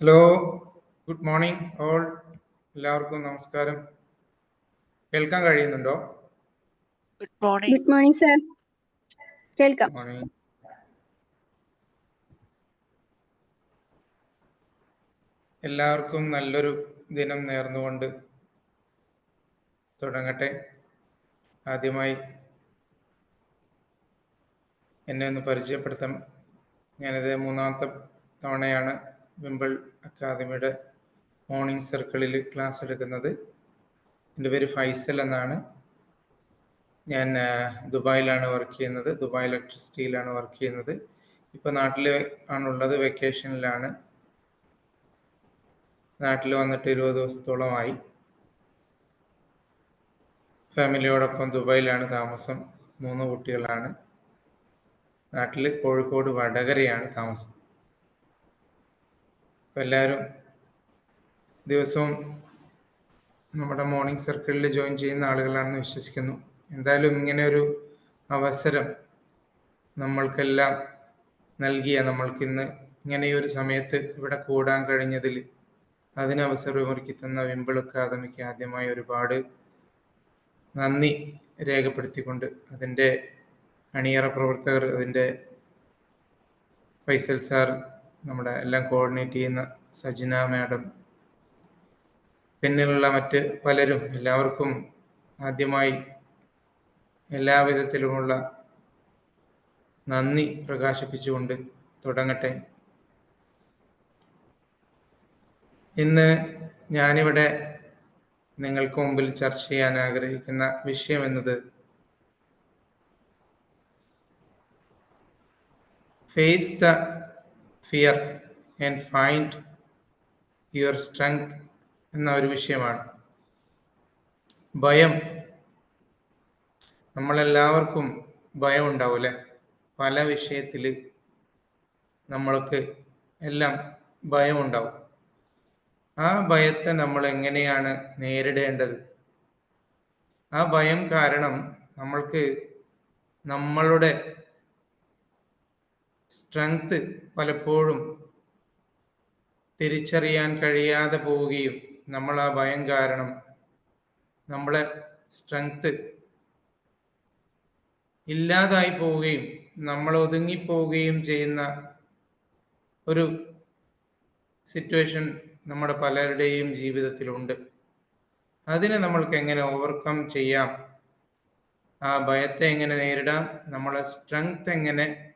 Hello good morning all എല്ലാവർക്കും നമസ്കാരം. കേൾക്കാൻ കഴിയുന്നുണ്ടോ? Good morning good morning sir കേൾക്കാം. മോർണിംഗ് എല്ലാവർക്കും നല്ലൊരു ദിനം നേർന്നുകൊണ്ട് തുടങ്ങട്ടെ. ആദ്യമായി എന്നെ ഒന്ന് പരിചയപ്പെടുത്താം. ഞാനിത് മൂന്നാമത്തെ തവണയാണ് വിമ്പിൾ അക്കാദമിയുടെ മോർണിംഗ് സർക്കിളിൽ ക്ലാസ് എടുക്കുന്നത്. എന്റെ പേര് ഫൈസൽ എന്നാണ്. ഞാൻ ദുബായിലാണ് വർക്ക് ചെയ്യുന്നത്. ദുബായ് ഇലക്ട്രിസിറ്റിയിലാണ് വർക്ക് ചെയ്യുന്നത്. ഇപ്പോൾ നാട്ടിൽ ആണുള്ളത് വെക്കേഷനിലാണ് നാട്ടിൽ വന്നിട്ട് ഇരുപത് ദിവസത്തോളമായി. ഫാമിലിയോടൊപ്പം ദുബായിലാണ് താമസം. മൂന്ന് കുട്ടികളാണ്. നാട്ടിൽ കോഴിക്കോട് വടകരയാണ് താമസം. എല്ലാവരും ദിവസവും നമ്മുടെ മോർണിംഗ് സർക്കിളിൽ ജോയിൻ ചെയ്യുന്ന ആളുകളാണെന്ന് വിശ്വസിക്കുന്നു. എന്തായാലും ഇങ്ങനെ ഒരു അവസരം നമ്മൾക്കെല്ലാം നൽകിയ നമ്മൾക്കിന്ന് ഒരു സമയത്ത് ഇവിടെ കൂടാൻ കഴിഞ്ഞതിൽ അതിന് അവസരമൊരുക്കി തന്ന വിമ്പിൾ അക്കാദമിക്ക് ആദ്യമായി ഒരുപാട് നന്ദി രേഖപ്പെടുത്തിക്കൊണ്ട് അതിന്റെ അണിയറ പ്രവർത്തകർ അതിന്റെ ഫൈസൽ സാർ നമ്മുടെ എല്ലാം കോർഡിനേറ്റ് ചെയ്യുന്ന സജിന മാഡം പിന്നിലുള്ള മറ്റ് പലരും എല്ലാവർക്കും ആദ്യമായി എല്ലാവിധത്തിലുമുള്ള നന്ദി പ്രകാശിപ്പിച്ചുകൊണ്ട് തുടങ്ങട്ടെ. ഇന്ന് ഞാനിവിടെ നിങ്ങൾക്ക് മുമ്പിൽ ചർച്ച ചെയ്യാൻ ആഗ്രഹിക്കുന്ന വിഷയം എന്നത് face the fear and find your strength എന്ന ഒരു വിഷയമാണ്. ഭയം. നമ്മളെല്ലാവർക്കും ഭയം ഉണ്ടാവും പല വിഷയത്തിൽ നമ്മൾക്ക് എല്ലാം ഭയമുണ്ടാവും ആ ഭയത്തെ നമ്മൾ എങ്ങനെയാണ് നേരിടേണ്ടത്? ആ ഭയം കാരണം നമ്മൾക്ക് നമ്മളുടെ സ്ട്രെങ്ത് പലപ്പോഴും തിരിച്ചറിയാൻ കഴിയാതെ പോവുകയും നമ്മൾ ആ ഭയം കാരണം നമ്മളെ സ്ട്രെങ്ത് ഇല്ലാതായി പോവുകയും നമ്മൾ ഒതുങ്ങിപ്പോവുകയും ചെയ്യുന്ന ഒരു സിറ്റുവേഷൻ നമ്മുടെ പലരുടെയും ജീവിതത്തിലുണ്ട്. അതിനെ നമ്മൾക്ക് എങ്ങനെ ഓവർകം ചെയ്യാം? ആ ഭയത്തെ എങ്ങനെ നേരിടാം? നമ്മളെ സ്ട്രെങ്ത് എങ്ങനെ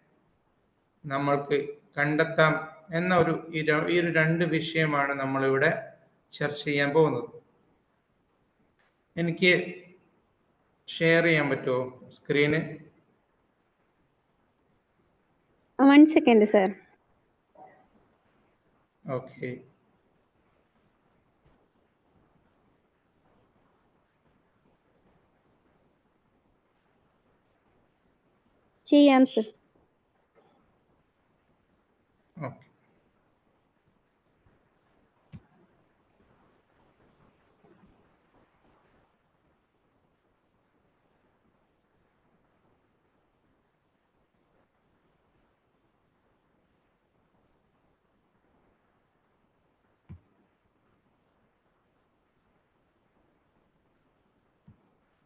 നമ്മൾക്ക് കണ്ടെത്താം എന്ന ഒരു ഈ ഒരു രണ്ട് വിഷയമാണ് നമ്മളിവിടെ ചർച്ച ചെയ്യാൻ പോകുന്നത്. എനിക്ക് ഷെയർ ചെയ്യാൻ പറ്റുമോ screen one second sir okay ചെയ്യാം സർ ഓക്കെ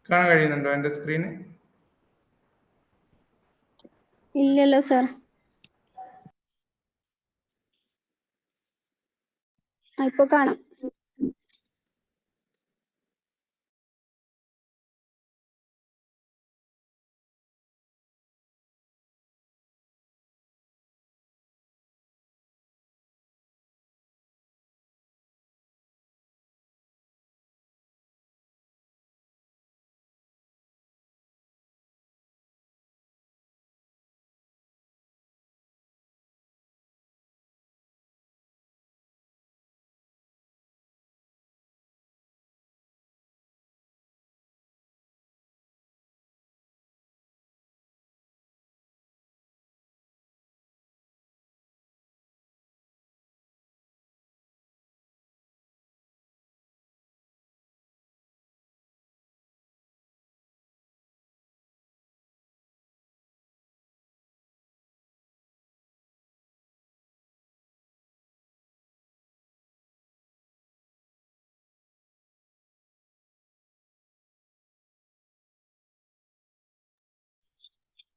കാണാൻ കഴിയുന്നുണ്ടോ എന്റെ സ്ക്രീന് ഇല്ലല്ലോ സർ ഇപ്പൊ കാണാം.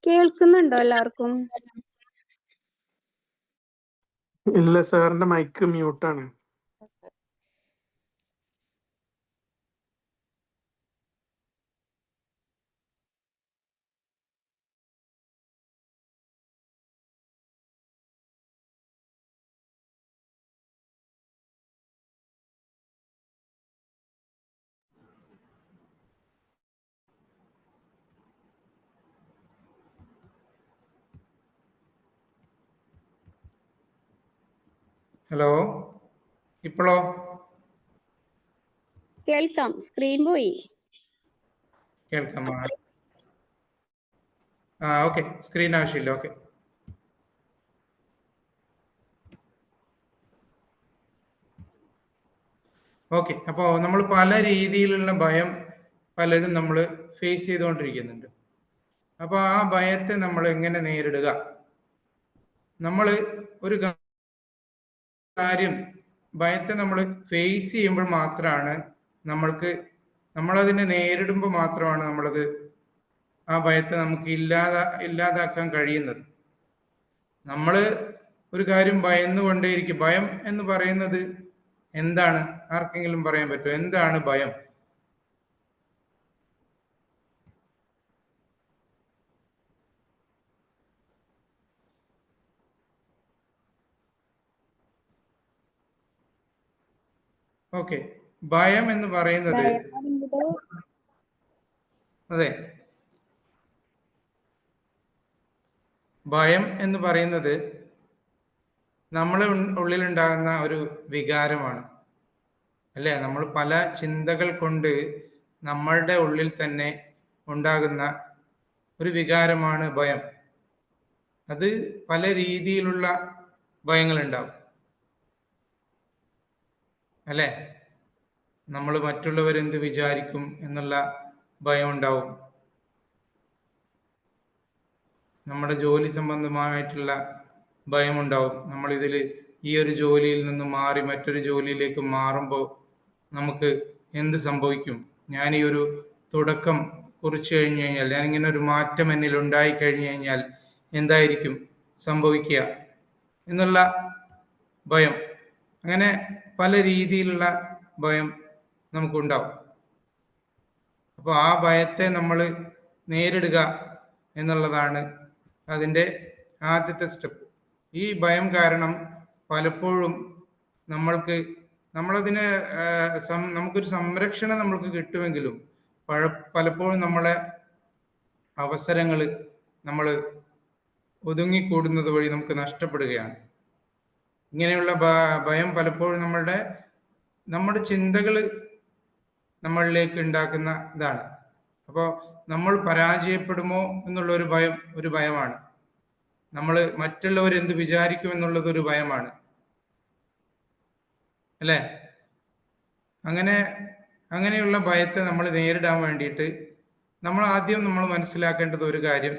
കേൾക്കുന്നുണ്ടോ എല്ലാവർക്കും? ഇല്ല സാറിന്റെ മൈക്ക് മ്യൂട്ടാണ് ഹലോ ഇപ്പോഴോ കേൾക്കാം. സ്ക്രീൻ പോയി? കേൾക്കാം ആ. ഓക്കെ. സ്ക്രീൻ ആവശ്യമില്ല ഓക്കെ. ഓക്കെ. അപ്പോൾ നമ്മൾ പല രീതിയിലുള്ള ഭയം പലരും നമ്മൾ ഫേസ് ചെയ്തുകൊണ്ടിരിക്കുന്നുണ്ട്. അപ്പോൾ ആ ഭയത്തെ നമ്മൾ എങ്ങനെ നേരിടുക? നമ്മൾ ഒരു കാര്യം ഭയത്തെ നമ്മൾ ഫേസ് ചെയ്യുമ്പോൾ മാത്രമാണ് നമ്മൾക്ക് നമ്മളതിനെ നേരിടുമ്പോൾ മാത്രമാണ് നമ്മളത് ആ ഭയത്തെ നമുക്ക് ഇല്ലാതാ ഇല്ലാതാക്കാൻ കഴിയുന്നത്. നമ്മൾ ഒരു കാര്യം ഭയന്നുകൊണ്ടേയിരിക്കും. ഭയം എന്ന് പറയുന്നത് എന്താണ്? ആർക്കെങ്കിലും പറയാൻ പറ്റുമോ? എന്താണ് ഭയം? ഓക്കെ. ഭയം എന്ന് പറയുന്നത് അതെ. ഭയം എന്ന് പറയുന്നത് നമ്മളെ ഉള്ളിൽ ഉള്ളിലുണ്ടാകുന്ന ഒരു വികാരമാണ്. അല്ലേ? നമ്മൾ പല ചിന്തകൾ കൊണ്ട് നമ്മളുടെ ഉള്ളിൽ തന്നെ ഉണ്ടാകുന്ന ഒരു വികാരമാണ് ഭയം. അത് പല രീതിയിലുള്ള ഭയങ്ങളുണ്ടാവും. അല്ലേ? നമ്മൾ മറ്റുള്ളവരെന്ത് വിചാരിക്കും എന്നുള്ള ഭയം ഉണ്ടാവും. നമ്മുടെ ജോലി സംബന്ധമായിട്ടുള്ള ഭയമുണ്ടാവും നമ്മൾ ഇതിൽ ഈ ഒരു ജോലിയിൽ നിന്ന് മാറി മറ്റൊരു ജോലിയിലേക്ക് മാറുമ്പോൾ നമുക്ക് എന്ത് സംഭവിക്കും? ഞാൻ ഈ ഒരു തുടക്കം കുറിച്ചു കഴിഞ്ഞു കഴിഞ്ഞാൽ ഞാൻ ഇങ്ങനെ ഒരു മാറ്റം എന്നിൽ ഉണ്ടായി കഴിഞ്ഞു കഴിഞ്ഞാൽ എന്തായിരിക്കും സംഭവിക്കുക എന്നുള്ള ഭയം. അങ്ങനെ പല രീതിയിലുള്ള ഭയം നമുക്കുണ്ടാവും. അപ്പോൾ ആ ഭയത്തെ നമ്മൾ നേരിടുക എന്നുള്ളതാണ് അതിന്റെ ആദ്യത്തെ സ്റ്റെപ്പ് ഈ ഭയം കാരണം പലപ്പോഴും നമ്മൾക്ക് നമ്മളതിന് സം നമുക്കൊരു സംരക്ഷണം നമ്മൾക്ക് കിട്ടുമെങ്കിലും പഴ പലപ്പോഴും നമ്മളെ അവസരങ്ങൾ നമ്മൾ ഒതുങ്ങിക്കൂടുന്നത് വഴി നമുക്ക് നഷ്ടപ്പെടുകയാണ്. ഇങ്ങനെയുള്ള ഭയം പലപ്പോഴും നമ്മളുടെ നമ്മുടെ ചിന്തകൾ നമ്മളിലേക്ക് ഉണ്ടാക്കുന്ന ഇതാണ്. അപ്പോൾ നമ്മൾ പരാജയപ്പെടുമോ എന്നുള്ള ഒരു ഭയം ഒരു ഭയമാണ്. നമ്മൾ മറ്റുള്ളവർ എന്ത് വിചാരിക്കും എന്നുള്ളത് ഒരു ഭയമാണ്. അല്ലേ? അങ്ങനെ അങ്ങനെയുള്ള ഭയത്തെ നമ്മൾ നേരിടാൻ വേണ്ടിയിട്ട് നമ്മൾ ആദ്യം നമ്മൾ മനസ്സിലാക്കേണ്ടത് ഒരു കാര്യം.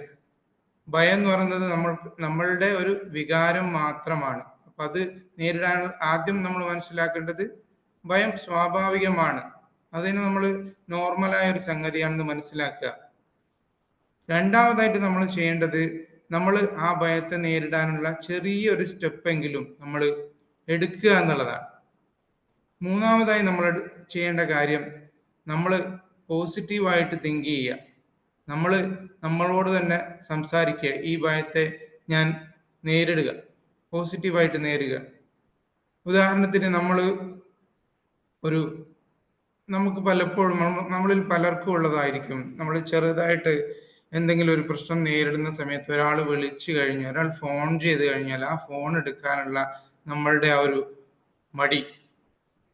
ഭയം എന്ന് പറയുന്നത് നമ്മൾ നമ്മളുടെ ഒരു വികാരം മാത്രമാണ്. അപ്പൊ അത് നേരിടാൻ ആദ്യം നമ്മൾ മനസ്സിലാക്കേണ്ടത് ഭയം സ്വാഭാവികമാണ്. അതിന് നമ്മൾ നോർമലായ ഒരു സംഗതിയാണെന്ന് മനസ്സിലാക്കുക. രണ്ടാമതായിട്ട് നമ്മൾ ചെയ്യേണ്ടത് നമ്മൾ ആ ഭയത്തെ നേരിടാനുള്ള ചെറിയൊരു സ്റ്റെപ്പെങ്കിലും നമ്മൾ എടുക്കുക എന്നുള്ളതാണ്. മൂന്നാമതായി നമ്മൾ ചെയ്യേണ്ട കാര്യം നമ്മൾ പോസിറ്റീവായിട്ട് തിങ്ക് ചെയ്യുക. നമ്മൾ നമ്മളോട് തന്നെ സംസാരിക്കുക. ഈ ഭയത്തെ ഞാൻ നേരിടുക. പോസിറ്റീവായിട്ട് നേരുക. ഉദാഹരണത്തിന് നമ്മൾ ഒരു നമുക്ക് പലപ്പോഴും നമ്മളിൽ പലർക്കും ഉള്ളതായിരിക്കും. നമ്മൾ ചെറുതായിട്ട് എന്തെങ്കിലും ഒരു പ്രശ്നം നേരിടുന്ന സമയത്ത് ഒരാൾ വിളിച്ചു കഴിഞ്ഞാൽ ഒരാൾ ഫോൺ ചെയ്ത് കഴിഞ്ഞാൽ ആ ഫോൺ എടുക്കാനുള്ള നമ്മളുടെ ആ ഒരു മടി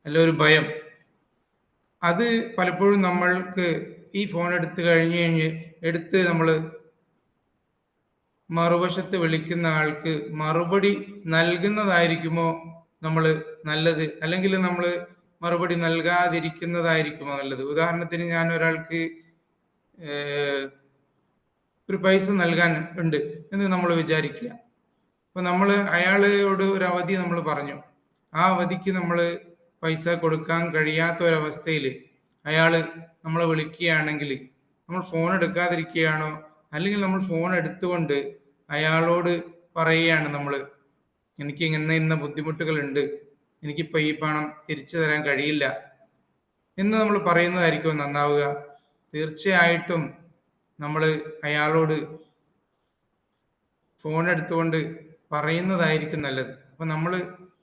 അല്ല ഒരു ഭയം അത് പലപ്പോഴും നമ്മൾക്ക് ഈ ഫോൺ എടുത്തു കഴിഞ്ഞ് കഴിഞ്ഞ് എടുത്ത് നമ്മൾ മറുവശത്ത് വിളിക്കുന്ന ആൾക്ക് മറുപടി നൽകുന്നതായിരിക്കുമോ നമ്മൾ നല്ലത്? അല്ലെങ്കിൽ നമ്മൾ മറുപടി നൽകാതിരിക്കുന്നതായിരിക്കുമോ നല്ലത്? ഉദാഹരണത്തിന് ഞാൻ ഒരാൾക്ക് ഒരു പൈസ നൽകാൻ ഉണ്ട് എന്ന് നമ്മൾ വിചാരിക്കുക. അപ്പൊ നമ്മൾ അയാളോട് ഒരു അവധി നമ്മൾ പറഞ്ഞു. ആ അവധിക്ക് നമ്മൾ പൈസ കൊടുക്കാൻ കഴിയാത്ത ഒരവസ്ഥയിൽ അയാൾ നമ്മളെ വിളിക്കുകയാണെങ്കിൽ നമ്മൾ ഫോൺ എടുക്കാതിരിക്കുകയാണോ? അല്ലെങ്കിൽ നമ്മൾ ഫോൺ എടുത്തുകൊണ്ട് അയാളോട് പറയുകയാണ് നമ്മൾ എനിക്ക് ഇങ്ങനെ ഇന്ന ബുദ്ധിമുട്ടുകളുണ്ട് എനിക്കിപ്പോൾ ഈ പണം തിരിച്ചു തരാൻ കഴിയില്ല എന്ന് നമ്മൾ പറയുന്നതായിരിക്കും നന്നാവുക. തീർച്ചയായിട്ടും നമ്മൾ അയാളോട് ഫോൺ എടുത്തുകൊണ്ട് പറയുന്നതായിരിക്കും നല്ലത്. അപ്പൊ നമ്മൾ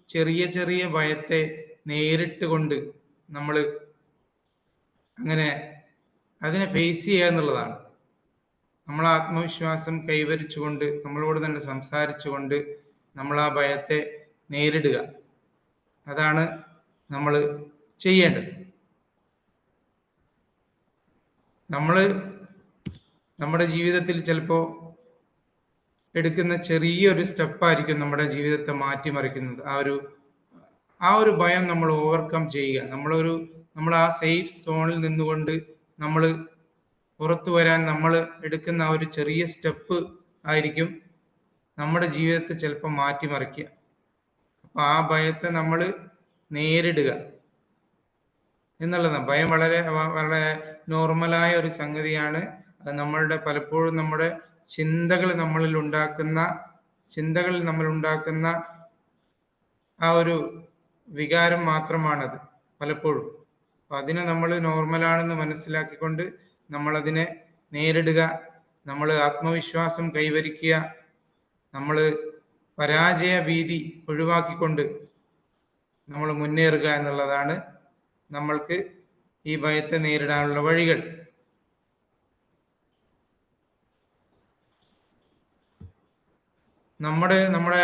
ചെറിയ ചെറിയ ഭയത്തെ നേരിട്ട് കൊണ്ട് നമ്മൾ അങ്ങനെ അതിനെ ഫേസ് ചെയ്യുക എന്നുള്ളതാണ്. നമ്മൾ ആത്മവിശ്വാസം കൈവരിച്ചുകൊണ്ട് നമ്മളോട് തന്നെ സംസാരിച്ചുകൊണ്ട് നമ്മൾ ആ ഭയത്തെ നേരിടുക. അതാണ് നമ്മൾ ചെയ്യേണ്ടത്. നമ്മൾ നമ്മുടെ ജീവിതത്തിൽ ചിലപ്പോൾ എടുക്കുന്ന ചെറിയൊരു സ്റ്റെപ്പായിരിക്കും നമ്മുടെ ജീവിതത്തെ മാറ്റിമറിക്കുന്നത്. ആ ഒരു ആ ഒരു ഭയം നമ്മൾ ഓവർകം ചെയ്യുക. നമ്മളൊരു നമ്മൾ ആ സേഫ് സോണിൽ നിന്നുകൊണ്ട് നമ്മൾ പുറത്തു വരാൻ നമ്മൾ എടുക്കുന്ന ഒരു ചെറിയ സ്റ്റെപ്പ് ആയിരിക്കും നമ്മുടെ ജീവിതത്തെ ചിലപ്പോൾ മാറ്റിമറിക്കുക. അപ്പൊ ആ ഭയത്തെ നമ്മൾ നേരിടുക എന്നുള്ളതാണ്. ഭയം വളരെ വളരെ നോർമലായ ഒരു സംഗതിയാണ്. അത് നമ്മളുടെ പലപ്പോഴും നമ്മുടെ ചിന്തകൾ നമ്മളിൽ ഉണ്ടാക്കുന്ന ചിന്തകൾ നമ്മൾ ഉണ്ടാക്കുന്ന ആ ഒരു വികാരം മാത്രമാണത് പലപ്പോഴും. അപ്പൊ അതിനെ നമ്മൾ നോർമലാണെന്ന് മനസ്സിലാക്കിക്കൊണ്ട് നമ്മൾ അതിനെ നേരിടുക നമ്മൾ ആത്മവിശ്വാസം കൈവരിക്കുക നമ്മൾ പരാജയ ഭീതി ഒഴിവാക്കിക്കൊണ്ട് നമ്മൾ മുന്നേറുക എന്നുള്ളതാണ് നമ്മൾക്ക് ഈ ഭയത്തെ നേരിടാനുള്ള വഴികൾ. നമ്മുടെ നമ്മുടെ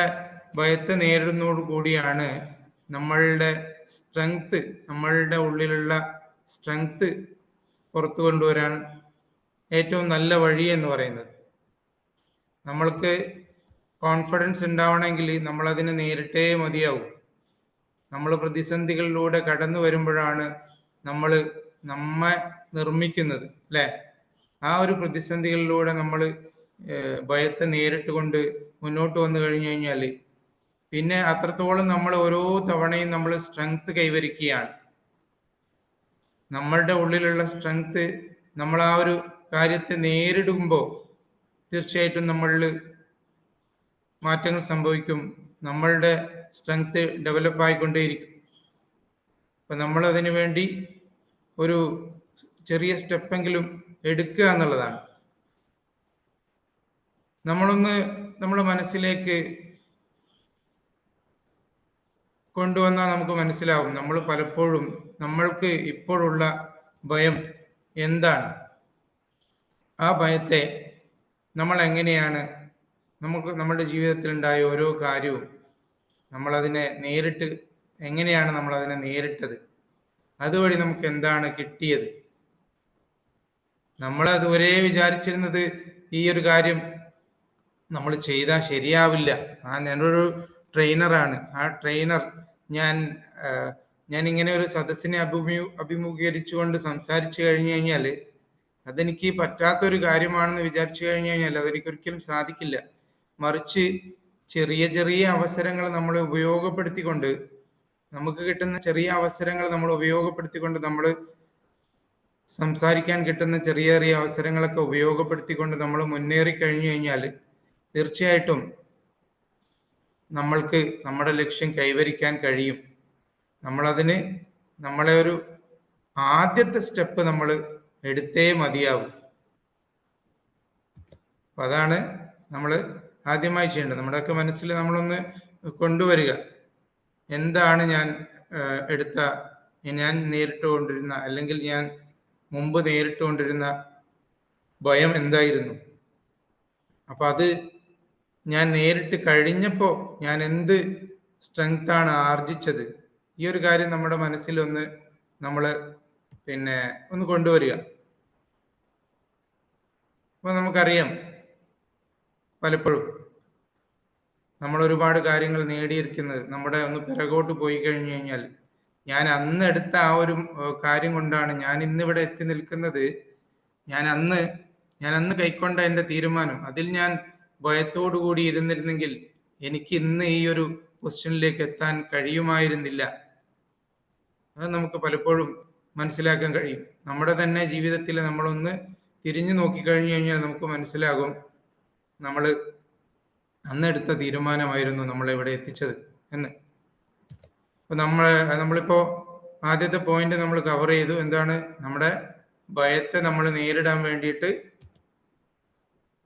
ഭയത്തെ നേരിടുന്നതോടു കൂടിയാണ് നമ്മളുടെ സ്ട്രെങ്ത് നമ്മളുടെ ഉള്ളിലുള്ള സ്ട്രെങ്ത് പുറത്തു കൊണ്ടുവരാൻ ഏറ്റവും നല്ല വഴി എന്ന് പറയുന്നത്. നമ്മൾക്ക് കോൺഫിഡൻസ് ഉണ്ടാവണമെങ്കിൽ നമ്മൾ അതിനെ നേരിട്ടേ മതിയാവും. നമ്മൾ പ്രതിസന്ധികളിലൂടെ കടന്നു വരുമ്പോഴാണ് നമ്മൾ നമ്മെ നിർമ്മിക്കുന്നത് അല്ലേ? ആ ഒരു പ്രതിസന്ധികളിലൂടെ നമ്മൾ ഭയത്തെ നേരിട്ട് കൊണ്ട് മുന്നോട്ട് വന്നു കഴിഞ്ഞു കഴിഞ്ഞാൽ പിന്നെ അത്രത്തോളം നമ്മൾ ഓരോ തവണയും നമ്മൾ സ്ട്രെങ്ത് കൈവരിക്കുകയാണ്. നമ്മളുടെ ഉള്ളിലുള്ള സ്ട്രെങ്ത് നമ്മൾ ആ ഒരു കാര്യത്തെ നേരിടുമ്പോൾ തീർച്ചയായിട്ടും നമ്മളിൽ മാറ്റങ്ങൾ സംഭവിക്കും. നമ്മളുടെ സ്ട്രെങ്ത് ഡെവലപ്പ് ആയിക്കൊണ്ടേയിരിക്കും. അപ്പം നമ്മൾ അതിനു വേണ്ടി ഒരു ചെറിയ സ്റ്റെപ്പെങ്കിലും എടുക്കുക എന്നുള്ളതാണ്. നമ്മളൊന്ന് നമ്മുടെ മനസ്സിലേക്ക് കൊണ്ടുവന്നാൽ നമുക്ക് മനസ്സിലാവും. നമ്മൾ പലപ്പോഴും നമ്മൾക്ക് ഇപ്പോഴുള്ള ഭയം എന്താണ്? ആ ഭയത്തെ നമ്മൾ എങ്ങനെയാണ് നമുക്ക് നമ്മുടെ ജീവിതത്തിൽ ഉണ്ടായ ഓരോ കാര്യവും നമ്മളതിനെ നേരിട്ട് എങ്ങനെയാണ് നമ്മളതിനെ നേരിട്ടത്? അതുവഴി നമുക്ക് എന്താണ് കിട്ടിയത്? നമ്മൾ അതുവരെ വിചാരിച്ചിരുന്നത് ഈ ഒരു കാര്യം നമ്മൾ ചെയ്താൽ ശരിയാവില്ല. ആ ഞാനൊരു ട്രെയിനറാണ് ആ ട്രെയിനർ ഞാൻ ഞാൻ ഇങ്ങനെ ഒരു സദസ്സിനെ അഭിമു അഭിമുഖീകരിച്ചുകൊണ്ട് സംസാരിച്ചു കഴിഞ്ഞു കഴിഞ്ഞാൽ അതെനിക്ക് പറ്റാത്തൊരു കാര്യമാണെന്ന് വിചാരിച്ചു കഴിഞ്ഞു കഴിഞ്ഞാൽ അതെനിക്ക് ഒരിക്കലും സാധിക്കില്ല. മറിച്ച് ചെറിയ ചെറിയ അവസരങ്ങൾ നമ്മൾ ഉപയോഗപ്പെടുത്തിക്കൊണ്ട് നമുക്ക് കിട്ടുന്ന ചെറിയ അവസരങ്ങൾ നമ്മൾ ഉപയോഗപ്പെടുത്തിക്കൊണ്ട് നമ്മൾ സംസാരിക്കാൻ കിട്ടുന്ന ചെറിയ ചെറിയ അവസരങ്ങളൊക്കെ ഉപയോഗപ്പെടുത്തിക്കൊണ്ട് നമ്മൾ മുന്നേറി കഴിഞ്ഞു കഴിഞ്ഞാൽ തീർച്ചയായിട്ടും നമ്മൾക്ക് നമ്മുടെ ലക്ഷ്യം കൈവരിക്കാൻ കഴിയും. നമ്മളതിന് നമ്മളെ ഒരു ആദ്യത്തെ സ്റ്റെപ്പ് നമ്മൾ എടുത്തേ മതിയാവും. അപ്പൊ അതാണ് നമ്മൾ ആദ്യമായി ചെയ്യേണ്ടത്. നമ്മുടെയൊക്കെ മനസ്സിൽ നമ്മളൊന്ന് കൊണ്ടുവരിക. എന്താണ് ഞാൻ എടുത്ത ഞാൻ നേരിട്ടുകൊണ്ടിരുന്ന അല്ലെങ്കിൽ ഞാൻ മുമ്പ് നേരിട്ടുകൊണ്ടിരുന്ന ഭയം എന്തായിരുന്നു? അപ്പൊ അത് ഞാൻ നേരിട്ട് കഴിഞ്ഞപ്പോൾ ഞാൻ എന്ത് സ്ട്രെങ്ത് ആണ് ആർജിച്ചത്? ഈ ഒരു കാര്യം നമ്മുടെ മനസ്സിൽ ഒന്ന് നമ്മൾ പിന്നെ ഒന്ന് കൊണ്ടുവരിക. അപ്പോൾ നമുക്കറിയാം പലപ്പോഴും നമ്മൾ ഒരുപാട് കാര്യങ്ങൾ നേടിയിരിക്കുന്നത്. നമ്മുടെ ഒന്ന് പിറകോട്ട് പോയി കഴിഞ്ഞു കഴിഞ്ഞാൽ ഞാൻ അന്ന് എടുത്ത ആ ഒരു കാര്യം കൊണ്ടാണ് ഞാൻ ഇന്നിവിടെ എത്തി നിൽക്കുന്നത്. ഞാൻ അന്ന് ഞാൻ അന്ന് കൈക്കൊണ്ട എന്റെ തീരുമാനം അതിൽ ഞാൻ ഭയത്തോടു കൂടി ഇരുന്നിരുന്നെങ്കിൽ എനിക്ക് ഇന്ന് ഈ ഒരു പൊസിഷനിലേക്ക് എത്താൻ കഴിയുമായിരുന്നില്ല. അത് നമുക്ക് പലപ്പോഴും മനസ്സിലാക്കാൻ കഴിയും. നമ്മുടെ തന്നെ ജീവിതത്തിൽ നമ്മളൊന്ന് തിരിഞ്ഞു നോക്കിക്കഴിഞ്ഞു കഴിഞ്ഞാൽ നമുക്ക് മനസ്സിലാകും നമ്മൾ അന്നെടുത്ത തീരുമാനമായിരുന്നു നമ്മൾ ഇവിടെ എത്തിച്ചത് എന്ന്. അപ്പൊ നമ്മൾ നമ്മളിപ്പോ ആദ്യത്തെ പോയിന്റ് നമ്മൾ കവർ ചെയ്തു. എന്താണ്? നമ്മുടെ ഭയത്തെ നമ്മൾ നേരിടാൻ വേണ്ടിയിട്ട്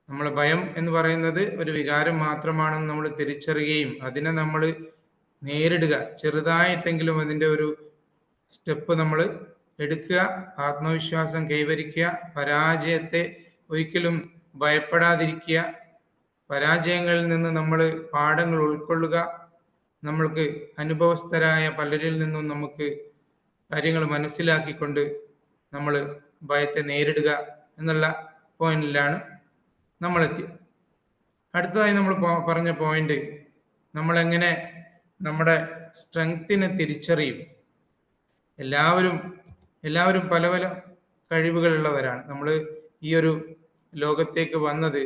നമ്മൾ ഭയം എന്ന് പറയുന്നത് ഒരു വികാരം മാത്രമാണെന്ന് നമ്മൾ തിരിച്ചറിയുകയും അതിനെ നമ്മൾ നേരിടുക ചെറുതായിട്ടെങ്കിലും അതിന്റെ ഒരു സ്റ്റെപ്പ് നമ്മൾ എടുക്കുക ആത്മവിശ്വാസം കൈവരിക്കുക പരാജയത്തെ ഒരിക്കലും ഭയപ്പെടാതിരിക്കുക പരാജയങ്ങളിൽ നിന്ന് നമ്മൾ പാഠങ്ങൾ ഉൾക്കൊള്ളുക നമ്മൾക്ക് അനുഭവസ്ഥരായ പലരിൽ നിന്നും നമുക്ക് കാര്യങ്ങൾ മനസ്സിലാക്കിക്കൊണ്ട് നമ്മൾ ഭയത്തെ നേരിടുക എന്നുള്ള പോയിന്റിലാണ് നമ്മളെത്തി. അടുത്തതായി നമ്മൾ പറഞ്ഞ പോയിന്റ് നമ്മളെങ്ങനെ നമ്മുടെ സ്ട്രെങ്ത്തിനെ തിരിച്ചറിയും. എല്ലാവരും എല്ലാവരും പല പല കഴിവുകളുള്ളവരാണ്. നമ്മൾ ഈ ഒരു ലോകത്തേക്ക് വന്നത്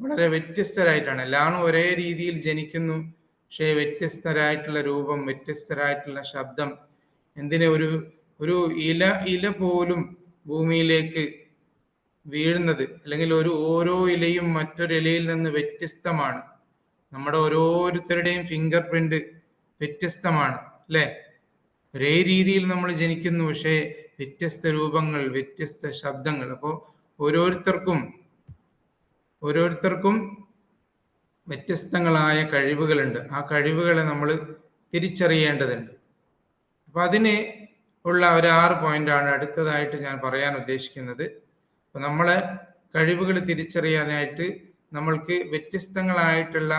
വളരെ വ്യത്യസ്തരായിട്ടാണ്. എല്ലാവരും ഒരേ രീതിയിൽ ജനിക്കുന്നു. പക്ഷേ വ്യത്യസ്തരായിട്ടുള്ള രൂപം വ്യത്യസ്തരായിട്ടുള്ള ശബ്ദം എന്തിനെ ഒരു ഒരു ഇല ഇല പോലും ഭൂമിയിലേക്ക് വീഴുന്നത് അല്ലെങ്കിൽ ഒരു ഓരോ ഇലയും മറ്റൊരു ഇലയിൽ നിന്ന് വ്യത്യസ്തമാണ്. നമ്മുടെ ഓരോരുത്തരുടെയും ഫിംഗർ പ്രിന്റ് വ്യത്യസ്തമാണ് അല്ലേ? ഒരേ രീതിയിൽ നമ്മൾ ജനിക്കുന്നു പക്ഷേ വ്യത്യസ്ത രൂപങ്ങൾ വ്യത്യസ്ത ശബ്ദങ്ങൾ. അപ്പോൾ ഓരോരുത്തർക്കും ഓരോരുത്തർക്കും വ്യത്യസ്തങ്ങളായ കഴിവുകളുണ്ട്. ആ കഴിവുകളെ നമ്മൾ തിരിച്ചറിയേണ്ടതുണ്ട്. അപ്പൊ അതിന് ഉള്ള ഒരു ആറ് പോയിന്റ് ആണ് അടുത്തതായിട്ട് ഞാൻ പറയാൻ ഉദ്ദേശിക്കുന്നത്. നമ്മളെ കഴിവുകൾ തിരിച്ചറിയാനായിട്ട് നമ്മൾക്ക് വ്യത്യസ്തങ്ങളായിട്ടുള്ള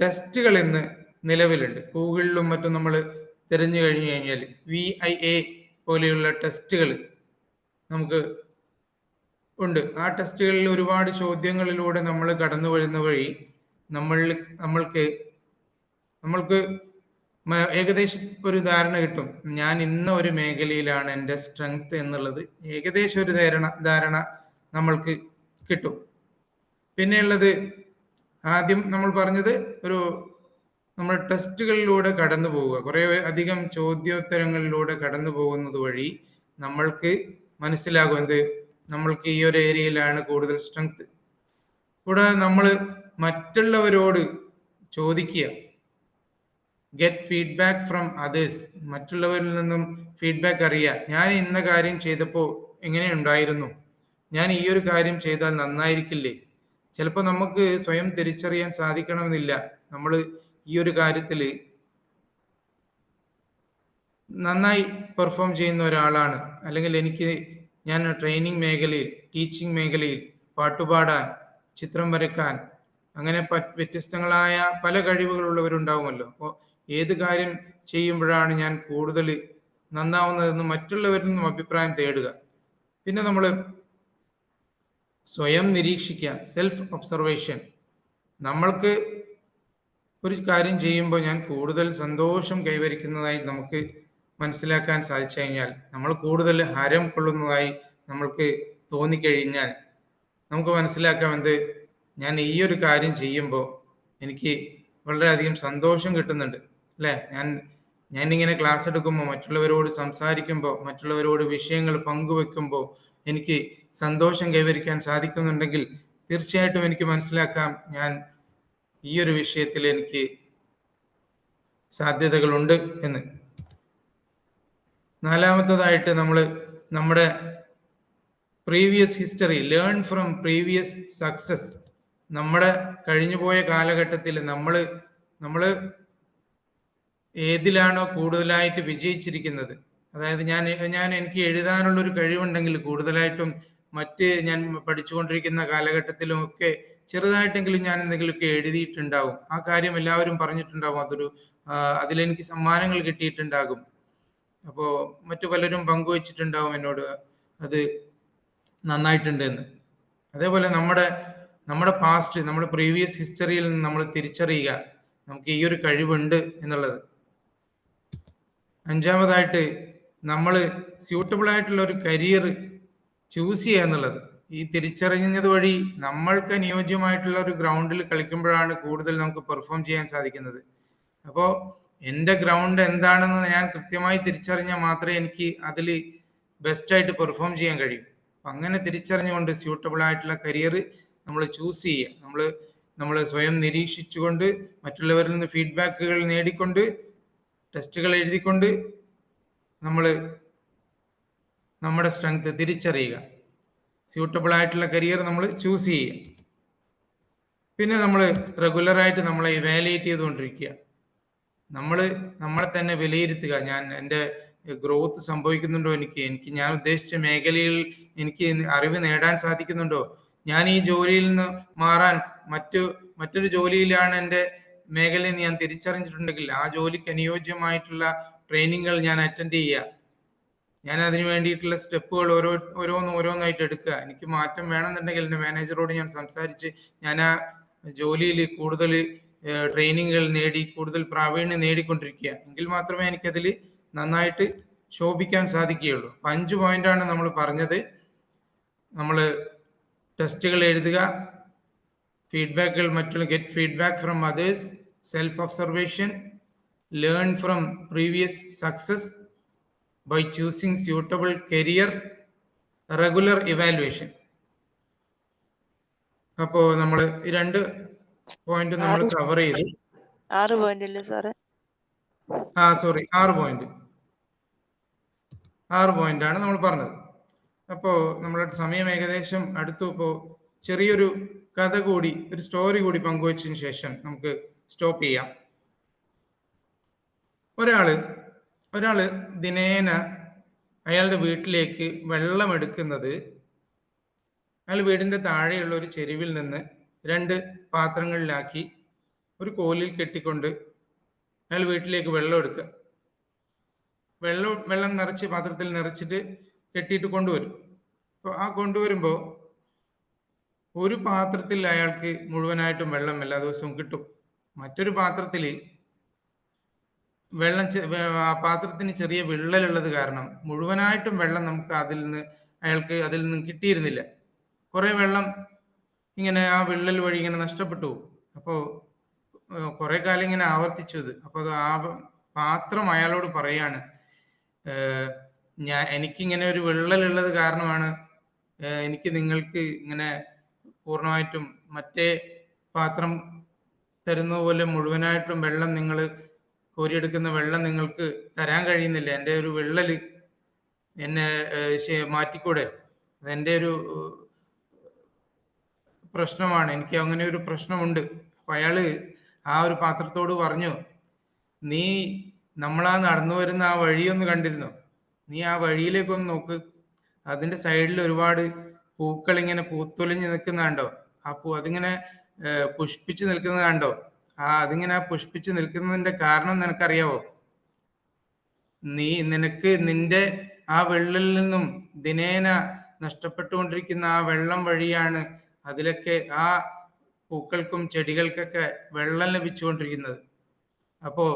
ടെസ്റ്റുകൾ ഇന്ന് നിലവിലുണ്ട്. ഗൂഗിളിലും മറ്റും നമ്മൾ തിരഞ്ഞു കഴിഞ്ഞു കഴിഞ്ഞാൽ വി ഐ എ പോലെയുള്ള ടെസ്റ്റുകൾ നമുക്ക് ഉണ്ട്. ആ ടെസ്റ്റുകളിൽ ഒരുപാട് ചോദ്യങ്ങളിലൂടെ നമ്മൾ കടന്നു വരുന്ന വഴി നമ്മൾ നമ്മൾക്ക് നമ്മൾക്ക് ഏകദേശം ഒരു ധാരണ കിട്ടും. ഞാൻ ഇന്ന ഒരു മേഖലയിലാണ് എന്റെ സ്ട്രെങ്ത് എന്നുള്ളത്. ഏകദേശം ഒരു ധാരണ ധാരണ നമ്മൾക്ക് കിട്ടും. പിന്നെയുള്ളത് ആദ്യം നമ്മൾ പറഞ്ഞത് ഒരു നമ്മൾ ടെസ്റ്റുകളിലൂടെ കടന്നു പോവുക. കുറേ അധികം ചോദ്യോത്തരങ്ങളിലൂടെ കടന്നു പോകുന്നത് വഴി നമ്മൾക്ക് മനസ്സിലാകും എന്ത്? നമ്മൾക്ക് ഈ ഒരു ഏരിയയിലാണ് കൂടുതൽ സ്ട്രെങ്ത് കൂടാതെ നമ്മൾ മറ്റുള്ളവരോട് ചോദിക്കുക. ഗെറ്റ് ഫീഡ്ബാക്ക് ഫ്രം അതേഴ്സ് മറ്റുള്ളവരിൽ നിന്നും ഫീഡ്ബാക്ക് അറിയുക. ഞാൻ ഇന്ന കാര്യം ചെയ്തപ്പോൾ എങ്ങനെയുണ്ടായിരുന്നു ഞാൻ ഈ ഒരു കാര്യം ചെയ്താൽ നന്നായിരിക്കില്ലേ? ചിലപ്പോൾ നമുക്ക് സ്വയം തിരിച്ചറിയാൻ സാധിക്കണമെന്നില്ല. നമ്മൾ ഈ ഒരു കാര്യത്തിൽ നന്നായി പെർഫോം ചെയ്യുന്ന ഒരാളാണ്. അല്ലെങ്കിൽ എനിക്ക് ഞാൻ ട്രെയിനിങ് മേഖലയിൽ ടീച്ചിങ് മേഖലയിൽ പാട്ടുപാടാൻ ചിത്രം വരയ്ക്കാൻ അങ്ങനെ വ്യത്യസ്തങ്ങളായ പല കഴിവുകളുള്ളവരുണ്ടാവുമല്ലോ. അപ്പോൾ ഏത് കാര്യം ചെയ്യുമ്പോഴാണ് ഞാൻ കൂടുതൽ നന്നാവുന്നതെന്ന് മറ്റുള്ളവരിൽ നിന്നും അഭിപ്രായം തേടുക. പിന്നെ നമ്മൾ സ്വയം നിരീക്ഷിക്കുക സെൽഫ് ഒബ്സർവേഷൻ നമ്മൾക്ക് ഒരു കാര്യം ചെയ്യുമ്പോൾ ഞാൻ കൂടുതൽ സന്തോഷം കൈവരിക്കുന്നതായി നമുക്ക് മനസ്സിലാക്കാൻ സാധിച്ചു കഴിഞ്ഞാൽ നമ്മൾ കൂടുതൽ ഹരം കൊള്ളുന്നതായി നമ്മൾക്ക് തോന്നിക്കഴിഞ്ഞാൽ നമുക്ക് മനസ്സിലാക്കാം എന്ത്? ഞാൻ ഈ ഒരു കാര്യം ചെയ്യുമ്പോൾ എനിക്ക് വളരെയധികം സന്തോഷം കിട്ടുന്നുണ്ട്. അല്ലേ? ഞാൻ ഞാൻ ഇങ്ങനെ ക്ലാസ് എടുക്കുമ്പോൾ മറ്റുള്ളവരോട് സംസാരിക്കുമ്പോൾ മറ്റുള്ളവരോട് വിഷയങ്ങൾ പങ്കുവെക്കുമ്പോൾ എനിക്ക് സന്തോഷം കൈവരിക്കാൻ സാധിക്കുന്നുണ്ടെങ്കിൽ തീർച്ചയായിട്ടും എനിക്ക് മനസ്സിലാക്കാം. ഞാൻ ഈ ഒരു വിഷയത്തിൽ എനിക്ക് സാധ്യതകളുണ്ട് എന്ന്. നാലാമത്തതായിട്ട് നമ്മൾ നമ്മുടെ previous history learn from previous success നമ്മുടെ കഴിഞ്ഞുപോയ കാലഘട്ടത്തിൽ നമ്മൾ നമ്മൾ ഏതിലാണോ കൂടുതലായിട്ട് വിജയിച്ചിരിക്കുന്നത്. അതായത് ഞാൻ ഞാൻ എനിക്ക് എഴുതാനുള്ള ഒരു കഴിവുണ്ടെങ്കിൽ കൂടുതലായിട്ടും മറ്റ് ഞാൻ പഠിച്ചുകൊണ്ടിരിക്കുന്ന കാലഘട്ടത്തിലും ഒക്കെ ചെറുതായിട്ടെങ്കിലും ഞാൻ എന്തെങ്കിലുമൊക്കെ എഴുതിയിട്ടുണ്ടാവും. ആ കാര്യം എല്ലാവരും പറഞ്ഞിട്ടുണ്ടാവും. അതൊരു അതിലെനിക്ക് സമ്മാനങ്ങൾ കിട്ടിയിട്ടുണ്ടാകും. അപ്പോൾ മറ്റു പലരും പങ്കുവച്ചിട്ടുണ്ടാവും എന്നോട് അത് നന്നായിട്ടുണ്ട് എന്ന് അതേപോലെ നമ്മുടെ നമ്മുടെ പാസ്റ്റ് നമ്മുടെ പ്രീവിയസ് ഹിസ്റ്ററിയിൽ നിന്ന് നമ്മൾ തിരിച്ചറിയുക. നമുക്ക് ഈ ഒരു കഴിവുണ്ട് എന്നുള്ളത്. അഞ്ചാമതായിട്ട് നമ്മൾ സ്യൂട്ടബിൾ ആയിട്ടുള്ള ഒരു കരിയർ ചൂസ് ചെയ്യുക എന്നുള്ളത്. ഈ തിരിച്ചറിഞ്ഞത് വഴി നമ്മൾക്ക് അനുയോജ്യമായിട്ടുള്ള ഒരു ഗ്രൗണ്ടിൽ കളിക്കുമ്പോഴാണ് കൂടുതൽ നമുക്ക് പെർഫോം ചെയ്യാൻ സാധിക്കുന്നത്. അപ്പോൾ എന്റെ ഗ്രൗണ്ട് എന്താണെന്ന് ഞാൻ കൃത്യമായി തിരിച്ചറിഞ്ഞാൽ മാത്രമേ എനിക്ക് അതിൽ ബെസ്റ്റായിട്ട് പെർഫോം ചെയ്യാൻ കഴിയൂ. അപ്പം അങ്ങനെ തിരിച്ചറിഞ്ഞുകൊണ്ട് സ്യൂട്ടബിൾ ആയിട്ടുള്ള കരിയർ നമ്മൾ ചൂസ് ചെയ്യുക. നമ്മൾ നമ്മൾ സ്വയം നിരീക്ഷിച്ചുകൊണ്ട് മറ്റുള്ളവരിൽ നിന്ന് ഫീഡ്ബാക്കുകൾ നേടിക്കൊണ്ട് ടെസ്റ്റുകൾ എഴുതിക്കൊണ്ട് നമ്മൾ നമ്മുടെ സ്ട്രെങ്ത് തിരിച്ചറിയുക. സ്യൂട്ടബിൾ ആയിട്ടുള്ള കരിയർ നമ്മൾ ചൂസ് ചെയ്യുക. പിന്നെ നമ്മൾ റെഗുലറായിട്ട് നമ്മളെ ഇവാലുവേറ്റ് ചെയ്തുകൊണ്ടിരിക്കുക. നമ്മൾ നമ്മളെ തന്നെ വിലയിരുത്തുക. ഞാൻ എന്റെ ഗ്രോത്ത് സംഭവിക്കുന്നുണ്ടോ എനിക്ക്? എനിക്ക് ഞാൻ ഉദ്ദേശിച്ച മേഖലയിൽ എനിക്ക് അറിവ് നേടാൻ സാധിക്കുന്നുണ്ടോ? ഞാൻ ഈ ജോലിയിൽ നിന്ന് മാറാൻ മറ്റു മറ്റൊരു ജോലിയിലാണ് എന്റെ മേഖലയെന്ന് ഞാൻ തിരിച്ചറിഞ്ഞിട്ടുണ്ടെങ്കിൽ ആ ജോലിക്ക് അനുയോജ്യമായിട്ടുള്ള ട്രെയിനിങ്ങുകൾ ഞാൻ അറ്റൻഡ് ചെയ്യുക. ഞാൻ അതിന് വേണ്ടിയിട്ടുള്ള സ്റ്റെപ്പുകൾ ഓരോ ഓരോന്ന് ഓരോന്നായിട്ട് എടുക്കുക. എനിക്ക് മാറ്റം വേണമെന്നുണ്ടെങ്കിൽ എന്റെ മാനേജറോട് ഞാൻ സംസാരിച്ച് ഞാൻ ആ ജോലിയിൽ കൂടുതൽ ട്രെയിനിങ്ങുകൾ നേടി കൂടുതൽ പ്രാവീണ്യം നേടിക്കൊണ്ടിരിക്കുക. എങ്കിൽ മാത്രമേ എനിക്കതിൽ നന്നായിട്ട് ശോഭിക്കാൻ സാധിക്കുകയുള്ളൂ. അപ്പം അഞ്ച് പോയിന്റാണ് നമ്മൾ പറഞ്ഞത്. നമ്മൾ ടെസ്റ്റുകൾ എഴുതുക. ഫീഡ്ബാക്കുകൾ മറ്റുള്ള get feedback from others. Self observation learn from previous success by choosing suitable career regular evaluation അപ്പോ നമ്മൾ ഈ രണ്ട് പോയിന്റ് നമ്മൾ കവർ ചെയ്തു. ആറ് പോയിന്റ് അല്ലേ സാറേ? ആ സോറി ആറ് പോയിന്റ് ആറ് പോയിന്റ് ആണ് നമ്മൾ പറഞ്ഞത്. അപ്പോൾ നമ്മളുടെ സമയം ഏകദേശം അടുത്തു. ഇപ്പോൾ ചെറിയൊരു കഥ കൂടി ഒരു സ്റ്റോറി കൂടി പങ്കുവച്ചതിന് ശേഷം നമുക്ക് സ്റ്റോപ്പ് ചെയ്യാം. ഒരാൾ ഒരാൾ ദിനേന അയാളുടെ വീട്ടിലേക്ക് വെള്ളം എടുക്കുന്നത് അയാൾ വീടിന്റെ താഴെയുള്ള ഒരു ചെരുവിൽ നിന്ന് രണ്ട് പാത്രങ്ങളിലാക്കി ഒരു കോലിൽ കെട്ടിക്കൊണ്ട് അയാൾ വീട്ടിലേക്ക് വെള്ളം എടുക്കുക. വെള്ളം വെള്ളം നിറച്ച് പാത്രത്തിൽ നിറച്ചിട്ട് കെട്ടിയിട്ട് കൊണ്ടുവരും. അപ്പോൾ ആ കൊണ്ടുവരുമ്പോൾ ഒരു പാത്രത്തിൽ അയാൾക്ക് മുഴുവനായിട്ടും വെള്ളം എല്ലാ ദിവസവും കിട്ടും. മറ്റൊരു പാത്രത്തിൽ വെള്ളം ആ പാത്രത്തിന് ചെറിയ വിള്ളലുള്ളത് കാരണം മുഴുവനായിട്ടും വെള്ളം നമുക്ക് അതിൽ നിന്ന് അയാൾക്ക് അതിൽ നിന്ന് കിട്ടിയിരുന്നില്ല. കുറേ വെള്ളം ഇങ്ങനെ ആ വിള്ളൽ വഴി ഇങ്ങനെ നഷ്ടപ്പെട്ടു അപ്പോൾ കുറേ കാലം ഇങ്ങനെ ആവർത്തിച്ചു ഇത്. അപ്പോൾ അത് ആ പാത്രം അയാളോട് പറയാണ് ഞാൻ എനിക്കിങ്ങനെ ഒരു വിള്ളലുള്ളത് കാരണമാണ് എനിക്ക് നിങ്ങൾക്ക് ഇങ്ങനെ പൂർണമായിട്ടും മറ്റേ പാത്രം തരുന്ന പോലെ മുഴുവനായിട്ടും വെള്ളം നിങ്ങൾ കോരിയെടുക്കുന്ന വെള്ളം നിങ്ങൾക്ക് തരാൻ കഴിയുന്നില്ല. എന്റെ ഒരു വിള്ളൽ എന്നെ മാറ്റിക്കൂടെ? അതെന്റെ ഒരു പ്രശ്നമാണ്. എനിക്ക് അങ്ങനെ ഒരു പ്രശ്നമുണ്ട്. അയാൾ ആ ഒരു പാത്രത്തോട് പറഞ്ഞു നീ നമ്മളാ നടന്നു വരുന്ന ആ വഴിയൊന്ന് കണ്ടിരുന്നു? നീ ആ വഴിയിലേക്കൊന്ന് നോക്ക്. അതിന്റെ സൈഡിൽ ഒരുപാട് പൂക്കൾ ഇങ്ങനെ പൂത്തൊലിഞ്ഞ് നിൽക്കുന്നുണ്ടോ? ആ പൂ അതിങ്ങനെ പുഷ്പിച്ച് നിൽക്കുന്നത് കണ്ടോ? ആ അതിങ്ങനെ പുഷ്പിച്ച് നിൽക്കുന്നതിന്റെ കാരണം നിനക്കറിയാവോ? നീ നിനക്ക് നിന്റെ ആ വെള്ളിൽ നിന്നും ദിനേന നഷ്ടപ്പെട്ടുകൊണ്ടിരിക്കുന്ന ആ വെള്ളം വഴിയാണ് അതിലൊക്കെ ആ പൂക്കൾക്കും ചെടികൾക്കൊക്കെ വെള്ളം ലഭിച്ചുകൊണ്ടിരിക്കുന്നത്. അപ്പോ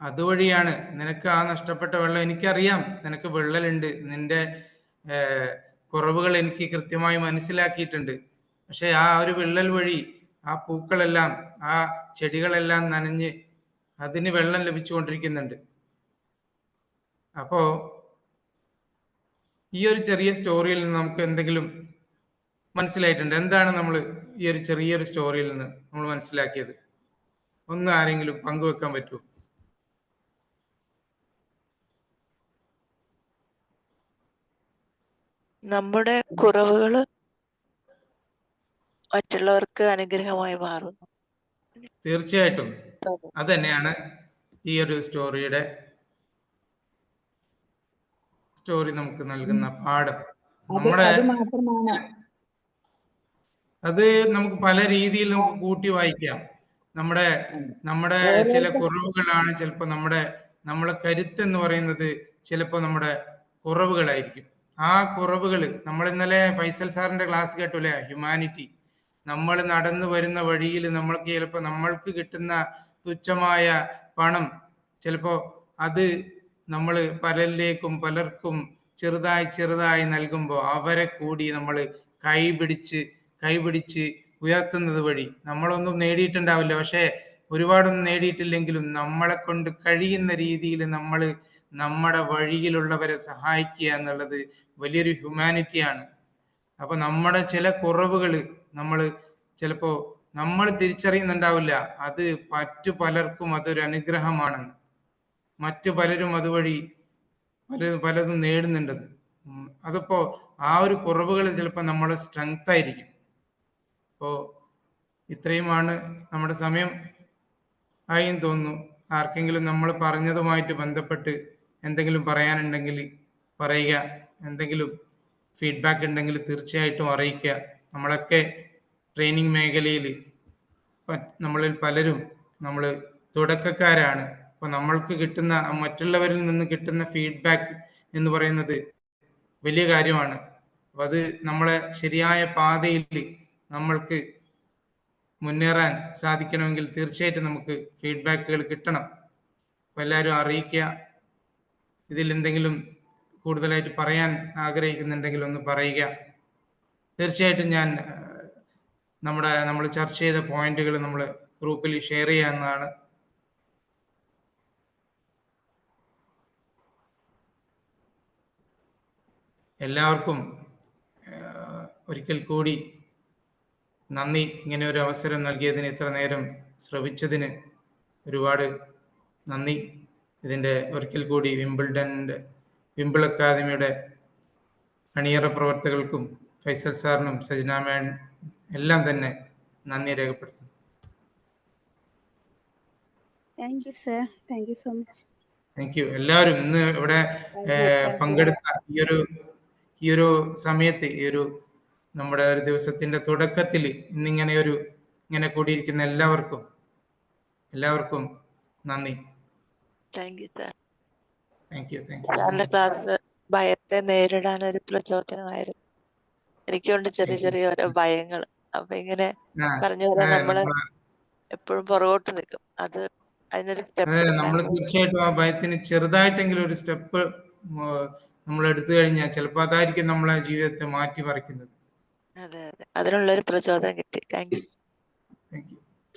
അതുവഴിയാണ് നിനക്ക് ആ നഷ്ടപ്പെട്ട വെള്ളം. എനിക്കറിയാം നിനക്ക് വെള്ളലുണ്ട്. നിന്റെ കുറവുകൾ എനിക്ക് കൃത്യമായി മനസ്സിലാക്കിയിട്ടുണ്ട്. പക്ഷെ ആ ഒരു വിള്ളൽ വഴി ആ പൂക്കളെല്ലാം ആ ചെടികളെല്ലാം നനഞ്ഞ് അതിന് വെള്ളം ലഭിച്ചുകൊണ്ടിരിക്കുന്നുണ്ട്. അപ്പോ ഈ ഒരു ചെറിയ സ്റ്റോറിയിൽ നിന്ന് നമുക്ക് എന്തെങ്കിലും മനസ്സിലായിട്ടുണ്ട്. എന്താണ് നമ്മൾ ഈ ഒരു ചെറിയൊരു സ്റ്റോറിയിൽ നിന്ന് നമ്മൾ മനസ്സിലാക്കിയത്? ഒന്ന് ആരെങ്കിലും പങ്കുവെക്കാൻ പറ്റുമോ? നമ്മുടെ കുറവുകൾ മറ്റുള്ളവർക്ക് അനുഗ്രഹമായി മാറുന്നു. തീർച്ചയായിട്ടും. അത്. തന്നെയാണ് ഈ ഒരു സ്റ്റോറിയുടെ സ്റ്റോറി നമുക്ക് നൽകുന്ന പാഠം. നമ്മുടെ അത് നമുക്ക് പല രീതിയിൽ നമുക്ക് കൂട്ടി വായിക്കാം. നമ്മുടെ നമ്മുടെ ചില കുറവുകളാണ് ചിലപ്പോൾ നമ്മുടെ നമ്മളെ കരുത്ത് എന്ന് പറയുന്നത് ചിലപ്പോൾ നമ്മുടെ കുറവുകളായിരിക്കും. ആ കുറവുകൾ നമ്മൾ ഇന്നലെ ഫൈസൽ സാറിന്റെ ക്ലാസ് കേട്ടൂലേ? ഹ്യൂമാനിറ്റി നമ്മൾ നടന്നു വരുന്ന വഴിയിൽ നമ്മൾക്ക് ചിലപ്പോൾ നമ്മൾക്ക് കിട്ടുന്ന തുച്ഛമായ പണം ചിലപ്പോൾ അത് നമ്മൾ പലരിലേക്കും പലർക്കും ചെറുതായി ചെറുതായി നൽകുമ്പോൾ അവരെ കൂടി നമ്മൾ കൈപിടിച്ച് കൈപിടിച്ച് ഉയർത്തുന്നത് വഴി നമ്മളൊന്നും നേടിയിട്ടുണ്ടാവില്ല. പക്ഷേ ഒരുപാടൊന്നും നേടിയിട്ടില്ലെങ്കിലും നമ്മളെ കൊണ്ട് കഴിയുന്ന രീതിയിൽ നമ്മൾ നമ്മുടെ വഴിയിലുള്ളവരെ സഹായിക്കുക എന്നുള്ളത് വലിയൊരു ഹ്യൂമാനിറ്റിയാണ് അപ്പൊ നമ്മുടെ ചില കുറവുകൾ നമ്മൾ ചിലപ്പോ നമ്മൾ തിരിച്ചറിയുന്നുണ്ടാവില്ല. അത് മറ്റു പലർക്കും അതൊരു അനുഗ്രഹമാണെന്ന് മറ്റു പലരും അതുവഴി പല പലതും നേടുന്നുണ്ടെന്ന് അതിപ്പോ ആ ഒരു കുറവുകൾ ചിലപ്പോൾ നമ്മുടെ സ്ട്രെങ്ത് ആയിരിക്കും. അപ്പോ ഇത്രയുമാണ് നമ്മുടെ സമയം. ആയി തോന്നുന്നു. ആർക്കെങ്കിലും നമ്മൾ പറഞ്ഞതുമായിട്ട് ബന്ധപ്പെട്ട് എന്തെങ്കിലും പറയാനുണ്ടെങ്കിൽ പറയുക. എന്തെങ്കിലും ഫീഡ്ബാക്ക് ഉണ്ടെങ്കിൽ തീർച്ചയായിട്ടും അറിയിക്കുക. നമ്മളൊക്കെ ട്രെയിനിങ് മേഖലയിൽ നമ്മളിൽ പലരും നമ്മൾ തുടക്കക്കാരാണ്. അപ്പോൾ നമ്മൾക്ക് കിട്ടുന്ന മറ്റുള്ളവരിൽ നിന്ന് കിട്ടുന്ന ഫീഡ്ബാക്ക് എന്ന് പറയുന്നത് വലിയ കാര്യമാണ്. അപ്പോൾ അത് നമ്മളെ ശരിയായ പാതയിൽ നമ്മൾക്ക് മുന്നേറാൻ സാധിക്കണമെങ്കിൽ തീർച്ചയായിട്ടും നമുക്ക് ഫീഡ്ബാക്കുകൾ കിട്ടണം. അപ്പോൾ എല്ലാവരും അറിയിക്കുക. ഇതിൽ എന്തെങ്കിലും കൂടുതലായിട്ട് പറയാൻ ആഗ്രഹിക്കുന്നുണ്ടെങ്കിൽ ഒന്ന് പറയുക. തീർച്ചയായിട്ടും ഞാൻ നമ്മുടെ നമ്മൾ ചർച്ച ചെയ്ത പോയിന്റുകൾ നമ്മൾ ഗ്രൂപ്പിൽ ഷെയർ ചെയ്യാവുന്നതാണ് എല്ലാവർക്കും ഒരിക്കൽ കൂടി നന്ദി. ഇങ്ങനെ ഒരു അവസരം നൽകിയതിന് ഇത്ര നേരം ശ്രവിച്ചതിന് ഒരുപാട് നന്ദി. ഇതിന്റെ ഒരിക്കൽ കൂടി വിംബിൾഡന്റെ വിംബിൾ അക്കാദമിയുടെ അണിയറ പ്രവർത്തകർക്കും ഫൈസൽ സാറിനും സജന മേൻ എല്ലാം തന്നെ നന്ദി രേഖപ്പെടുത്തുന്നു. Thank you sir thank you so much thank you എല്ലാവരും ഇന്ന് ഇവിടെ പങ്കെടുത്ത ഈ ഒരു ഈ ഒരു സമയത്ത് ഈ ഒരു നമ്മുടെ ഒരു ദിവസത്തിന്റെ തുടക്കത്തിൽ ഇന്നിങ്ങനെ ഒരു ഇങ്ങനെ കൂടിയിരിക്കുന്ന എല്ലാവർക്കും എല്ലാവർക്കും നന്ദി. Thank you thank you thank സാറിന്റെ യു ക്ലാസ് ഭയത്തെ നേരിടാൻ ഒരു പ്രചോദനമായിരുന്നു. എനിക്കുണ്ട് ചെറിയ ചെറിയ ഓരോ ഭയങ്ങൾ. അപ്പൊ ഇങ്ങനെ പറഞ്ഞു വരാൻ നമ്മൾ എപ്പോഴും പുറകോട്ട് നിൽക്കും. അത് അതിനൊരു സ്റ്റെപ്പ് നമ്മൾ തീർച്ചയായിട്ടും ആ ഭയത്തിന് ചെറുതായിട്ടെങ്കിലും ഒരു സ്റ്റെപ്പ് നമ്മൾ എടുത്തു കഴിഞ്ഞാൽ ചിലപ്പോൾ അതായിരിക്കും നമ്മളെ ജീവിതത്തെ മാറ്റി മറിക്കുന്നത്. അതെ അതെ. അതിനുള്ള ഒരു പ്രചോദനം കിട്ടി. താങ്ക് യു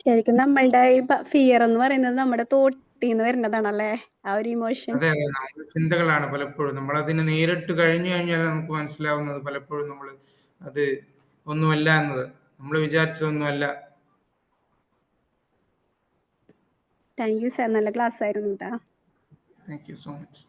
ശരിക്കും നമ്മളുടെ ഈ ഫിയർ എന്ന് പറയുന്നത് നമ്മുടെ തോട്ടിന്ന് വരുന്നതാണല്ലേ? ആ ഒരു ഇമോഷൻ അതെ അതെ. നമ്മുടെ ചിന്തകളാണ് പലപ്പോഴും. നമ്മൾ അതിനെ നേരിട്ട് കഴിഞ്ഞു കഴിഞ്ഞാൽ നമുക്ക് മനസ്സിലാവുന്നത് പലപ്പോഴും നമ്മൾ അത് ഒന്നുമല്ല എന്നത്. നമ്മൾ വിചാരിച്ചതൊന്നുമല്ല താങ്ക് യു സർ നല്ല ക്ലാസ് ആയിരുന്നു താങ്ക് യു സോ മച്ച്